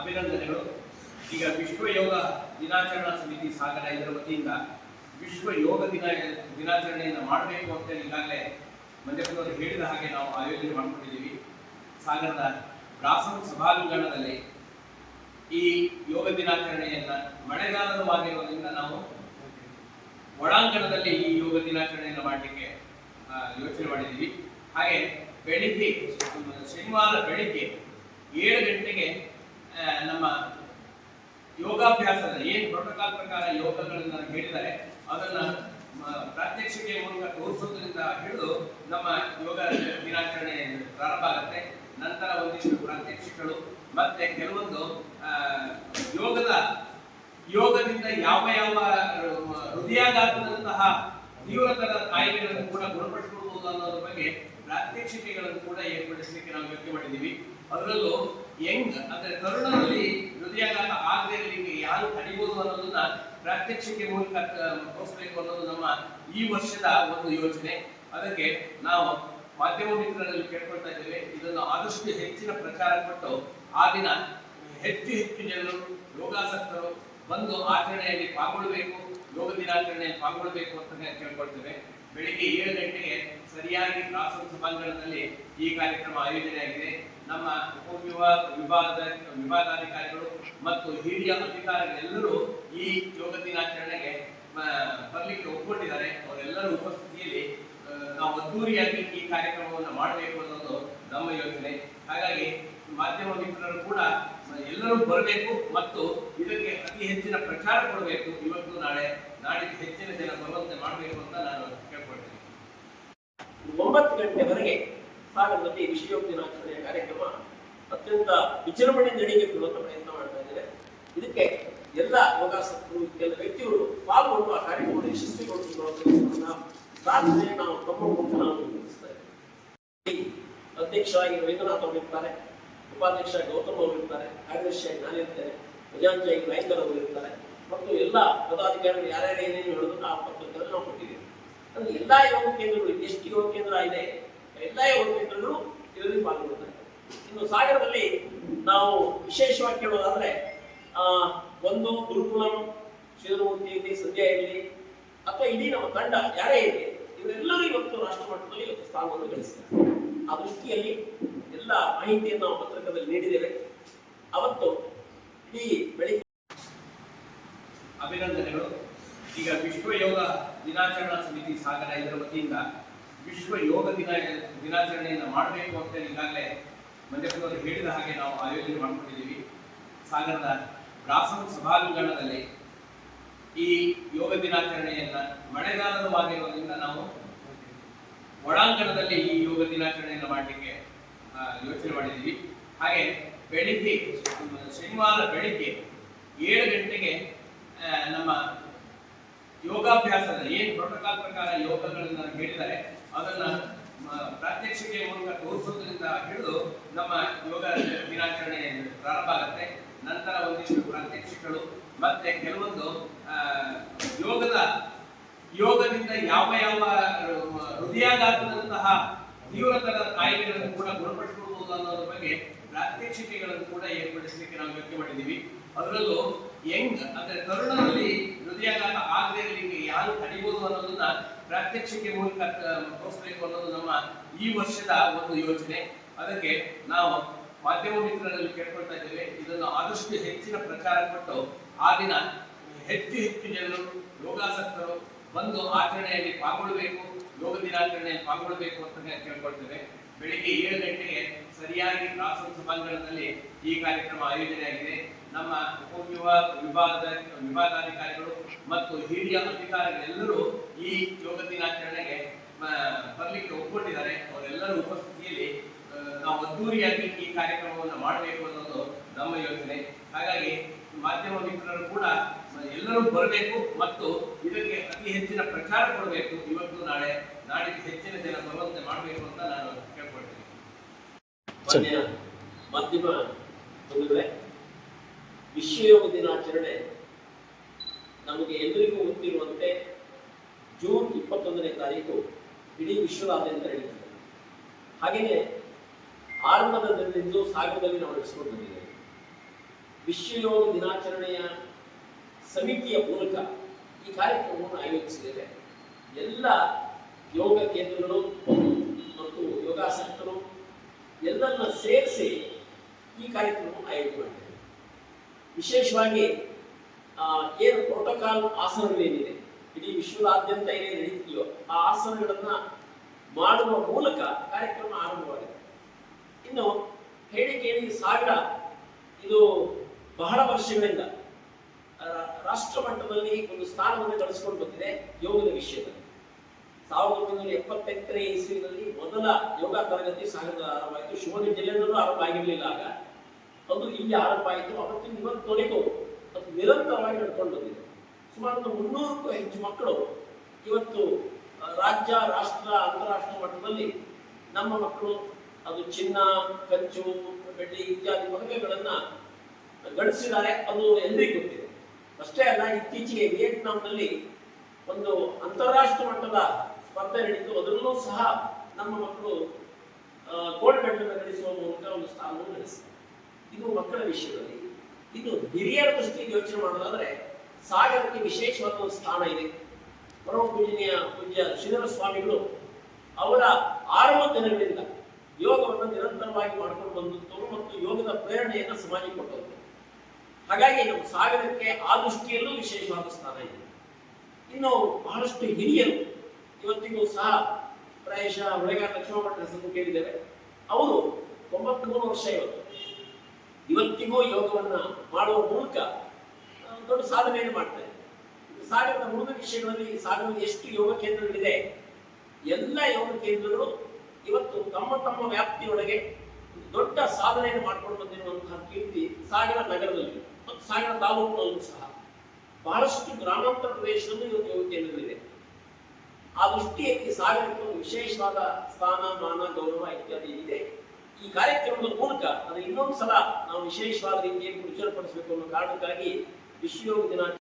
ಅಭಿನಂದನೆಗಳು. ಈಗ ವಿಶ್ವ ಯೋಗ ದಿನಾಚರಣಾ ಸಮಿತಿ ಸಾಗರ ಇದರ ವತಿಯಿಂದ ವಿಶ್ವ ಯೋಗ ದಿನ, ದಿನಾಚರಣೆಯನ್ನು ಮಾಡಬೇಕು ಅಂತ ಈಗಾಗಲೇ ಮಂಜಪ್ಪನವರು ಹೇಳಿದ ಹಾಗೆ ನಾವು ಆಯೋಜನೆ ಮಾಡ್ಕೊಂಡಿದ್ದೀವಿ. ಸಾಗರದ ಬ್ರಾಸಂ ಸಭಾಂಗಣದಲ್ಲಿ ಈ ಯೋಗ ದಿನಾಚರಣೆಯನ್ನು ಮಳೆಗಾಲದವಾಗಿರೋದ್ರಿಂದ ನಾವು ಒಳಾಂಗಣದಲ್ಲಿ ಈ ಯೋಗ ದಿನಾಚರಣೆಯನ್ನು ಮಾಡಲಿಕ್ಕೆ ಯೋಚನೆ ಮಾಡಿದ್ದೀವಿ. ಹಾಗೆ ಬೆಳಿಗ್ಗೆ, ಶನಿವಾರ ಬೆಳಿಗ್ಗೆ ಏಳು ಗಂಟೆಗೆ ನಮ್ಮ ಯೋಗಾಭ್ಯಾಸದ ಏನು ಪ್ರೋಟೋಕಾಲ್ ಪ್ರಕಾರ ಯೋಗಗಳನ್ನ ಹೇಳಿದ್ದಾರೆ, ಅದನ್ನ ಪ್ರಾತ್ಯಕ್ಷಿಕೆ ಮೂಲಕ ತೋರಿಸೋದ್ರಿಂದ ಹಿಡಿದು ನಮ್ಮ ಯೋಗ ದಿನಾಚರಣೆ ಪ್ರಾರಂಭ ಆಗುತ್ತೆ. ನಂತರ ಒಂದಿಷ್ಟು ಪ್ರಾತ್ಯಕ್ಷಿಕಗಳು, ಮತ್ತೆ ಕೆಲವೊಂದು ಯೋಗದ, ಯೋಗದಿಂದ ಯಾವ ಯಾವ ಹೃದಯಾಘಾತದಂತಹ ತೀವ್ರತರ ಕಾಯಿಲೆಗಳನ್ನು ಕೂಡ ಗುಣಪಡಿಸಿಕೊಳ್ಳಬಹುದು ಅನ್ನೋದ್ರ ಬಗ್ಗೆ ಪ್ರಾತ್ಯಕ್ಷಿಕೆಗಳನ್ನು ಕೂಡ ಏರ್ಪಡಿಸಲಿಕ್ಕೆ ನಾವು ವ್ಯಕ್ತಿ ಮಾಡಿದ್ದೀವಿ. ಅದರಲ್ಲೂ ಯಂಗ್, ಅಂದ್ರೆ ತರುಣರಲ್ಲಿ ಹೃದಯಾಘಾತ ಆಗದೆ ಇರಲಿಕ್ಕೆ ಯಾರು ತಡಿಬಹುದು ಅನ್ನೋದನ್ನ ಪ್ರಾತ್ಯಕ್ಷಿಕೆ ಮೂಲಕ ತೋರಿಸಬೇಕು ಅನ್ನೋದು ನಮ್ಮ ಈ ವರ್ಷದ ಒಂದು ಯೋಜನೆ ಅದಕ್ಕೆ ನಾವು ಮಾಧ್ಯಮ ಮಿತ್ರರಲ್ಲಿ ಕೇಳ್ಕೊಳ್ತಾ ಇದ್ದೇವೆ. ಇದನ್ನು ಆದಷ್ಟು ಹೆಚ್ಚಿನ ಪ್ರಚಾರ ಕೊಟ್ಟು ಆ ದಿನ ಹೆಚ್ಚು ಹೆಚ್ಚು ಜನರು, ಯೋಗಾಸಕ್ತರು ಬಂದು ಆಚರಣೆಯಲ್ಲಿ ಪಾಲ್ಗೊಳ್ಳಬೇಕು ಯೋಗ ದಿನಾಚರಣೆಯಲ್ಲಿ ಪಾಲ್ಗೊಳ್ಬೇಕು ಅಂತ ಕೇಳ್ಕೊಳ್ತೇವೆ ಬೆಳಿಗ್ಗೆ ಏಳು ಗಂಟೆಗೆ ಸರಿಯಾಗಿ ಕ್ಲಾಸ್ ಸಭಾಂಗಣದಲ್ಲಿ ಈ ಕಾರ್ಯಕ್ರಮ ಆಯೋಜನೆಯಾಗಿದೆ. ನಮ್ಮ ಉಪವಿಭಾಗ ವಿಭಾಗದ ವಿಭಾಗಾಧಿಕಾರಿಗಳು ಮತ್ತು ಹಿರಿಯ ಅಧಿಕಾರಿಗಳೆಲ್ಲರೂ ಈ ಯೋಗ ದಿನಾಚರಣೆಗೆ ಬರಲಿಕ್ಕೆ ಒಪ್ಪಿಕೊಂಡಿದ್ದಾರೆ ಅವರೆಲ್ಲರ ಉಪಸ್ಥಿತಿಯಲ್ಲಿ ನಾವು ಅದ್ದೂರಿಯಾಗಿ ಈ ಕಾರ್ಯಕ್ರಮವನ್ನು ಮಾಡಬೇಕು ಅನ್ನೋದು ನಮ್ಮ ಯೋಚನೆ. ಹಾಗಾಗಿ ಮಾಧ್ಯಮ ಮಿತ್ರರು ಕೂಡ ಎಲ್ಲರೂ ಬರಬೇಕು ಮತ್ತು ಇದಕ್ಕೆ ಅತಿ ಹೆಚ್ಚಿನ ಪ್ರಚಾರ ಕೊಡಬೇಕು. ಇವತ್ತು ನಾಳೆ, ನಾಡಿದ್ದು ಹೆಚ್ಚಿನ ಜನ ಬರುವಂತೆ ಮಾಡಬೇಕು ಅಂತ ನಾನು ಕೇಳ್ಕೊಳ್ತೀನಿ. ಒಂಬತ್ತು ಗಂಟೆವರೆಗೆ ಸಾಗರದಲ್ಲಿ ವಿಷಯೋಗ ದಿನಾಚರಣೆಯ ಕಾರ್ಯಕ್ರಮ ಅತ್ಯಂತ ವಿಜೃಂಭಣೆ ನಡೀಬೇಕು ಕೊಡುವಂತ ಪ್ರಯತ್ನ ಮಾಡ್ತಾ ಇದ್ದಾರೆ ಇದಕ್ಕೆ ಎಲ್ಲ ಅವಕಾಶಕ್ಕೂ ಎಲ್ಲ ವ್ಯಕ್ತಿಗಳು ಪಾಲ್ಗೊಂಡು ಆ ಕಾರ್ಯಕ್ರಮವನ್ನು ಯಶಸ್ವಿಗೊಳಿಸಿಕೊಳ್ಳುವ ಪ್ರಾರ್ಥನೆ ನಾವು ತಮ್ಮ ನಾವು. ಅಧ್ಯಕ್ಷರಾಗಿ ರವೀಂದ್ರನಾಥ್ ಅವರಿರ್ತಾರೆ ಉಪಾಧ್ಯಕ್ಷ ಗೌತಮ್ ಅವರು ಇರ್ತಾರೆ ಕಾರ್ಯದರ್ಶಿಯಾಗಿ ನಾನಿರ್ತೇನೆ ಇರ್ತೇನೆ ಖಜಾಂಚಿಯಾಗಿ ಅವರಿರ್ತಾರೆ, ಮತ್ತು ಎಲ್ಲ ಪದಾಧಿಕಾರಿಗಳು ಯಾರ್ಯಾರು ಏನೇನು ಹೇಳೋದು ಆ ಪತ್ರದಲ್ಲಿ ನಾವು ಕೊಟ್ಟಿದ್ದೀವಿ ಅಂದ್ರೆ ಎಲ್ಲಾ ಯೋಗ ಕೇಂದ್ರಗಳು ಎಷ್ಟು ಯೋಗ ಕೇಂದ್ರ ಇದೆ ಎಲ್ಲಾ ಕೇಂದ್ರಗಳು ಇದರಲ್ಲಿ ಪಾಲ್ಗೊಳ್ಳುತ್ತಾರೆ ಇನ್ನು ಸಾಗರದಲ್ಲಿ ನಾವು ವಿಶೇಷವಾಗಿ ಕೇಳೋದಾದ್ರೆ, ಆ, ಒಂದು ಗುರುಕುಲಂ ಶಿವಮೂರ್ತಿ ಇರಲಿ ಸಂಜೆ ಇರಲಿ ಅಥವಾ ಇಡೀ ನಮ್ಮ ತಂಡ ಯಾರೇ ಇರಲಿ, ಇವರೆಲ್ಲರೂ ಇವತ್ತು ರಾಷ್ಟ್ರ ಮಟ್ಟದಲ್ಲಿ ಇವತ್ತು ಸ್ಥಾನವನ್ನು ಗಳಿಸಿದ್ದಾರೆ. ಆ ದೃಷ್ಟಿಯಲ್ಲಿ ಎಲ್ಲ ಮಾಹಿತಿಯನ್ನು ನಾವು ಪತ್ರಕದಲ್ಲಿ ನೀಡಿದ್ದೇವೆ. ಅವತ್ತು ಇಡೀ ಬೆಳಿಗ್ಗೆ ಅಭಿನಂದನೆಗಳು. ಈಗ ವಿಶ್ವ ಯೋಗ ದಿನಾಚರಣಾ ಸಮಿತಿ ಸಾಗರ ಇದರ ವತಿಯಿಂದ ವಿಶ್ವ ಯೋಗ ದಿನ, ದಿನಾಚರಣೆಯನ್ನು ಮಾಡಬೇಕು ಅಂತ ಈಗಾಗಲೇ ಮಂಜಪ್ಪನವರು ಹೇಳಿದ ಹಾಗೆ ನಾವು ಆಯೋಜನೆ ಮಾಡಿಕೊಂಡಿದ್ದೀವಿ. ಸಾಗರದ ಬ್ರಾಸಂ ಸಭಾಂಗಣದಲ್ಲಿ ಈ ಯೋಗ ದಿನಾಚರಣೆಯನ್ನ ಮಳೆಗಾಲದವಾಗಿರೋದ್ರಿಂದ ನಾವು ಒಳಾಂಗಣದಲ್ಲಿ ಈ ಯೋಗ ದಿನಾಚರಣೆಯನ್ನು ಮಾಡಲಿಕ್ಕೆ ಯೋಚನೆ ಮಾಡಿದ್ದೀವಿ. ಹಾಗೆ ಬೆಳಿಗ್ಗೆ, ಶನಿವಾರ ಬೆಳಿಗ್ಗೆ ಏಳು ಗಂಟೆಗೆ ನಮ್ಮ ಯೋಗಾಭ್ಯಾಸದ ಏನು ಪ್ರೋಟೋಕಾಲ್ ಪ್ರಕಾರ ಯೋಗಗಳನ್ನು ಹೇಳಿದ್ದಾರೆ ಅದನ್ನ ಪ್ರಾತ್ಯಕ್ಷಿಕೆ ಮೂಲಕ ತೋರಿಸೋದ್ರಿಂದ ಹಿಡಿದು ನಮ್ಮ ಯೋಗ ದಿನಾಚರಣೆ ಪ್ರಾರಂಭ ಆಗುತ್ತೆ. ನಂತರ ಒಂದಿಷ್ಟು ಪ್ರಾತ್ಯಕ್ಷಿಕಗಳು, ಮತ್ತೆ ಕೆಲವೊಂದು ಯೋಗದ, ಯೋಗದಿಂದ ಯಾವ ಯಾವ ಹೃದಯಾಘಾತದಂತಹ ತೀವ್ರತರದ ಕಾಯಿಲೆಗಳನ್ನು ಕೂಡ ಗುಣಪಡಿಸಿಕೊಳ್ಳಬಹುದು ಅನ್ನೋದ್ರ ಬಗ್ಗೆ ಪ್ರಾತ್ಯಕ್ಷಿಕೆಗಳನ್ನು ಕೂಡ ಏರ್ಪಡಿಸಲಿಕ್ಕೆ ನಾವು ಯೋಚನೆ ಮಾಡಿದ್ದೀವಿ. ಅದರಲ್ಲೂ ಯಂಗ್, ಅಂದ್ರೆ ತರುಣರಲ್ಲಿ ಹೃದಯಾಘಾತ ಆಗದೆ ಇರಲಿಕ್ಕೆ ಯಾರು ತಡಿಬಹುದು ಅನ್ನೋದನ್ನ ಪ್ರಾತ್ಯಕ್ಷಿಕೆ ಮೂಲಕ ತೋರಿಸಬೇಕು ಅನ್ನೋದು ನಮ್ಮ ಈ ವರ್ಷದ ಒಂದು ಯೋಜನೆ ಅದಕ್ಕೆ ನಾವು ಮಾಧ್ಯಮ ಮಿತ್ರರಲ್ಲಿ ಕೇಳ್ಕೊಳ್ತಾ ಇದ್ದೇವೆ. ಇದನ್ನು ಆದಷ್ಟು ಹೆಚ್ಚಿನ ಪ್ರಚಾರ ಕೊಟ್ಟು ಆ ದಿನ ಹೆಚ್ಚು ಹೆಚ್ಚು ಜನರು, ಯೋಗಾಸಕ್ತರು ಬಂದು ಆಚರಣೆಯಲ್ಲಿ ಪಾಲ್ಗೊಳ್ಬೇಕು, ಯೋಗ ದಿನಾಚರಣೆಯಲ್ಲಿ ಪಾಲ್ಗೊಳ್ಬೇಕು ಅಂತ ಕೇಳ್ಕೊಳ್ತೇವೆ ಬೆಳಿಗ್ಗೆ ಏಳು ಗಂಟೆಗೆ ಸರಿಯಾಗಿ ಕ್ಲಾಸ್ ಸಭಾಂಗಣದಲ್ಲಿ ಈ ಕಾರ್ಯಕ್ರಮ ಆಯೋಜನೆಯಾಗಿದೆ. ನಮ್ಮ ಉಪವಿಭ ವಿಭಾಗದ, ವಿಭಾಗಾಧಿಕಾರಿಗಳು ಮತ್ತು ಹಿರಿಯ ಅಧಿಕಾರಿಗಳೆಲ್ಲರೂ ಈ ಯೋಗ ದಿನಾಚರಣೆಗೆ ಬರಲಿಕ್ಕೆ ಒಪ್ಪಿಕೊಂಡಿದ್ದಾರೆ ಅವರೆಲ್ಲರ ಉಪಸ್ಥಿತಿಯಲ್ಲಿ ನಾವು ಅದ್ದೂರಿಯಾಗಿ ಈ ಕಾರ್ಯಕ್ರಮವನ್ನು ಮಾಡಬೇಕು ಅನ್ನೋದು ನಮ್ಮ ಯೋಚನೆ. ಹಾಗಾಗಿ ಮಾಧ್ಯಮ ಮಿತ್ರರು ಕೂಡ, ಎಲ್ಲರೂ ಬರಬೇಕು ಮತ್ತು ಇದಕ್ಕೆ ಅತಿ ಹೆಚ್ಚಿನ ಪ್ರಚಾರ ಕೊಡಬೇಕು. ಇವತ್ತು ನಾಳೆ, ನಾಡಿದ್ದು ಹೆಚ್ಚಿನ ಜನ ಬರುವಂತೆ ಮಾಡಬೇಕು ಅಂತ ನಾನು ಕೇಳ್ಕೊಳ್ತೀನಿ. ಮಾಧ್ಯಮ ಬಂಧುಗಳೇ ವಿಶ್ವಯೋಗ ದಿನಾಚರಣೆ ನಮಗೆ ಎಲ್ಲರಿಗೂ ಗೊತ್ತಿರುವಂತೆ ಜೂನ್ ಇಪ್ಪತ್ತೊಂದನೇ ತಾರೀಕು ಇಡೀ ವಿಶ್ವದಾದ್ಯಂತ ನಡೀತದೆ ಹಾಗೆಯೇ ಆರಂಭದ ದಿನದಿಂದಲೂ ಸಾಗರದಲ್ಲಿ ನಾವು ನಡೆಸಿಕೊಂಡು ಬಂದಿದ್ದೇವೆ. ವಿಶ್ವಯೋಗ ದಿನಾಚರಣೆಯ ಸಮಿತಿಯ ಮೂಲಕ ಈ ಕಾರ್ಯಕ್ರಮವನ್ನು ಆಯೋಜಿಸಿದ್ದೇವೆ. ಎಲ್ಲ ಯೋಗ ಕೇಂದ್ರಗಳು ಮತ್ತು ಯೋಗಾಸಕ್ತರು ಎಲ್ಲರನ್ನ ಸೇರಿಸಿ ಈ ಕಾರ್ಯಕ್ರಮವನ್ನು ಆಯೋಜನೆ ಮಾಡಿದ್ದೇವೆ. ವಿಶೇಷವಾಗಿ ಏನು ಪ್ರೋಟೋಕಾಲ್ ಆಸನಗಳೇನಿದೆ ಇಡೀ ವಿಶ್ವದಾದ್ಯಂತ ಏನೇನು ನಡೀತಿದೆಯೋ ಆ ಆಸನಗಳನ್ನ ಮಾಡುವ ಮೂಲಕ ಕಾರ್ಯಕ್ರಮ ಆರಂಭವಾಗಿದೆ. ಇನ್ನು ಹೇಳಿಕೆ ಏನಿದೆ ಸಾಗರ, ಇದು ಬಹಳ ವರ್ಷಗಳಿಂದ ರಾಷ್ಟ್ರ ಮಟ್ಟದಲ್ಲಿ ಒಂದು ಸ್ಥಾನವನ್ನು ಗಳಿಸಿಕೊಂಡು ಬಂದಿದೆ ಯೋಗದ ವಿಷಯದಲ್ಲಿ. ಸಾವಿರದ ಒಂಬೈನೂರ ಎಪ್ಪತ್ತೆಂಟನೇ ಇಸ್ವಿನಲ್ಲಿ ಮೊದಲ ಯೋಗ ತರಗತಿ ಸಾಗರದ ಆರಂಭ ಆಯಿತು. ಶಿವಮೊಗ್ಗ ಜಿಲ್ಲೆಯಲ್ಲೂ ಆರಂಭ ಆಗಿರಲಿಲ್ಲ ಆಗ. ಅದು ಇಲ್ಲಿ ಆರಂಭ ಆಯಿತು ಅವತ್ತಿನ ತೊರೆಗೂ ಅದು ನಿರಂತರವಾಗಿ ನಡ್ಕೊಂಡು ಸುಮಾರು ಮುನ್ನೂರಕ್ಕೂ ಹೆಚ್ಚು ಮಕ್ಕಳು ಇವತ್ತು ರಾಜ್ಯ, ರಾಷ್ಟ್ರ ಅಂತಾರಾಷ್ಟ್ರ ಮಟ್ಟದಲ್ಲಿ ನಮ್ಮ ಮಕ್ಕಳು, ಅದು ಚಿನ್ನ ಕಂಚು ಬೆಳ್ಳಿ ಇತ್ಯಾದಿ ಪದಕಗಳನ್ನ ಗಳಿಸಿದ್ದಾರೆ ಅದು ಎಲ್ಲರಿಗೂ ಗೊತ್ತಿದೆ. ಅಷ್ಟೇ ಅಲ್ಲ, ಇತ್ತೀಚೆಗೆ ವಿಯೆಟ್ನಾಂನಲ್ಲಿ ಒಂದು ಅಂತಾರಾಷ್ಟ್ರ ಮಟ್ಟದ ಸ್ಪರ್ಧೆ ನಡೀತು. ಅದರಲ್ಲೂ ಸಹ ನಮ್ಮ ಮಕ್ಕಳು ಗೋಲ್ಡ್ ಮೆಡಲ್ ಗಳಿಸುವ ಮೂಲಕ ಒಂದು ಸ್ಥಾನವನ್ನು ಗಳಿಸಿದ್ದಾರೆ. ಇದು ಮಕ್ಕಳ ವಿಷಯದಲ್ಲಿ. ಇನ್ನು ಹಿರಿಯರ ದೃಷ್ಟಿಯಿಂದ ಯೋಚನೆ ಮಾಡೋದಾದ್ರೆ, ಸಾಗರಕ್ಕೆ ವಿಶೇಷವಾದ ಒಂದು ಸ್ಥಾನ ಇದೆ. ಪರಮ ಪೂಜನೆಯ ಪೂಜ್ಯ ಶ್ರೀಧರ ಸ್ವಾಮಿಗಳು ಅವರ ಆರಂಭ ದಿನಗಳಿಂದ ಯೋಗವನ್ನು ನಿರಂತರವಾಗಿ ಮಾಡ್ಕೊಂಡು ಬಂದಂಥವ್ರು ಮತ್ತು ಯೋಗದ ಪ್ರೇರಣೆಯನ್ನು ಸಮಾಜ ಕೊಟ್ಟವರು ಹಾಗಾಗಿ ನಮ್ಮ ಸಾಗರಕ್ಕೆ ಆ ದೃಷ್ಟಿಯಲ್ಲೂ ವಿಶೇಷವಾದ ಸ್ಥಾನ ಇದೆ. ಇನ್ನು ಬಹಳಷ್ಟು ಹಿರಿಯರು ಇವತ್ತಿಗೂ ಸಹ ಪ್ರಾಯಶಃ ಹೊಳೆಗಾರ ಲಕ್ಷ್ಮಣ ಹೆಸರನ್ನು ಕೇಳಿದ್ದೇವೆ ಅವರು ತೊಂಬತ್ಮೂರು ವರ್ಷ ಇವತ್ತು. ಇವತ್ತಿಗೂ ಯೋಗವನ್ನು ಮಾಡುವ ಮೂಲಕ ದೊಡ್ಡ ಸಾಧನೆಯನ್ನು ಮಾಡ್ತಾರೆ ಸಾಗರದ ಮೂರು ವಿಷಯಗಳಲ್ಲಿ ಸಾಗರದ ಎಷ್ಟು ಯೋಗ ಕೇಂದ್ರಗಳಿದೆ, ಎಲ್ಲ ಯೋಗ ಕೇಂದ್ರಗಳು ಇವತ್ತು ತಮ್ಮ ತಮ್ಮ ವ್ಯಾಪ್ತಿಯೊಳಗೆ ದೊಡ್ಡ ಸಾಧನೆಯನ್ನು ಮಾಡ್ಕೊಂಡು ಬಂದಿರುವಂತಹ ಕೀರ್ತಿ ಸಾಗರ ನಗರದಲ್ಲಿ ಮತ್ತು ಸಾಗರ ತಾಲೂಕಿನಲ್ಲೂ ಸಹ. ಬಹಳಷ್ಟು ಗ್ರಾಮಾಂತರ ಪ್ರದೇಶದಲ್ಲೂ ಇವತ್ತು ಯೋಗ ಕೇಂದ್ರಗಳಿದೆ. ಆ ದೃಷ್ಟಿಯಲ್ಲಿ ಸಾಗರಕ್ಕೆ ಒಂದು ವಿಶೇಷವಾದ ಸ್ಥಾನ, ಮಾನ, ಗೌರವ ಇತ್ಯಾದಿ ಇದೆ. ಈ ಕಾರ್ಯಕ್ರಮದ ಮೂಲಕ ಅದು ಇನ್ನೊಂದು ಸಲ ನಾವು ವಿಶೇಷವಾದ ರೀತಿಯಲ್ಲಿ ಪ್ರಚುರಪಡಿಸಬೇಕು ಅನ್ನೋ ಕಾರಣಕ್ಕಾಗಿ ವಿಶ್ವಯೋಗ ದಿನ